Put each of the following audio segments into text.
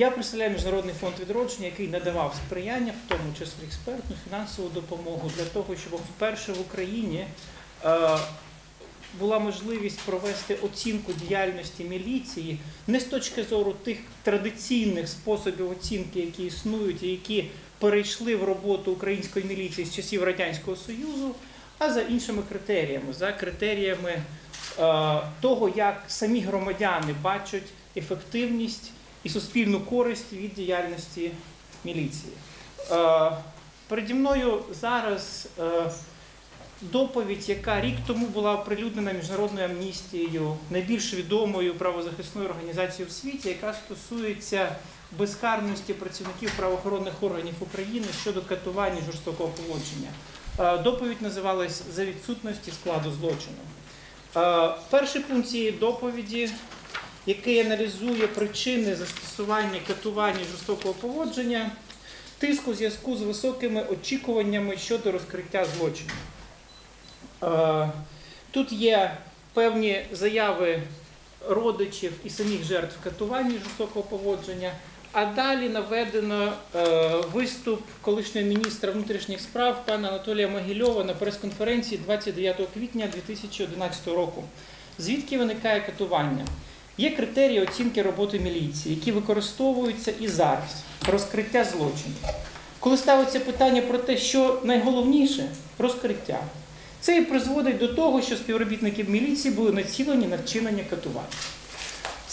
Я представляю Міжнародний фонд відродження, який надавав сприяння, в тому числі експертну, фінансову допомогу для того, щоб вперше в Україні е, була можливість провести оцінку діяльності міліції не з точки зору тих традиційних способів оцінки, які існують і які перейшли в роботу української міліції з часів Радянського Союзу, а за іншими критеріями, за критеріями того, як самі громадяни бачать ефективність і суспільну користь від діяльності міліції. Е, Переді мною зараз е, доповідь, яка рік тому була оприлюднена міжнародною амністією, найбільш відомою правозахисною організацією в світі, яка стосується безкарності працівників правоохоронних органів України щодо катування жорстокого поводження. Е, Доповідь називалась за відсутності складу злочину. Е, Перший пункт цієї доповіді, який аналізує причини застосування катування жорстокого поводження, тиск у зв'язку з високими очікуваннями щодо розкриття злочину. Е, Тут є певні заяви родичів і самих жертв катування жорстокого поводження. А далі наведено е, виступ колишнього міністра внутрішніх справ пана Анатолія Могильова на прес-конференції 29 квітня 2011 року. Звідки виникає катування? Є критерії оцінки роботи міліції, які використовуються і зараз. Розкриття злочинів. Коли ставиться питання про те, що найголовніше розкриття. Це і призводить до того, що співробітники міліції були націлені на вчинення катувань.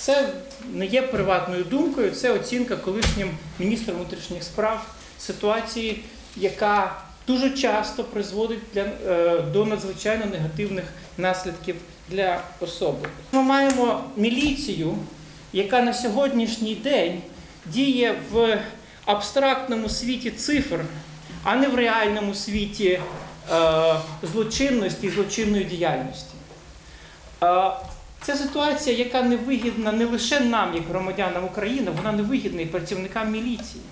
Це не є приватною думкою, це оцінка колишнім міністром внутрішніх справ ситуації, яка дуже часто призводить для, е, до надзвичайно негативних наслідків для особи. Ми маємо міліцію, яка на сьогоднішній день діє в абстрактному світі цифр, а не в реальному світі е, злочинності і злочинної діяльності. Це ситуація, яка не вигідна не лише нам, як громадянам України, вона не вигідна і працівникам міліції.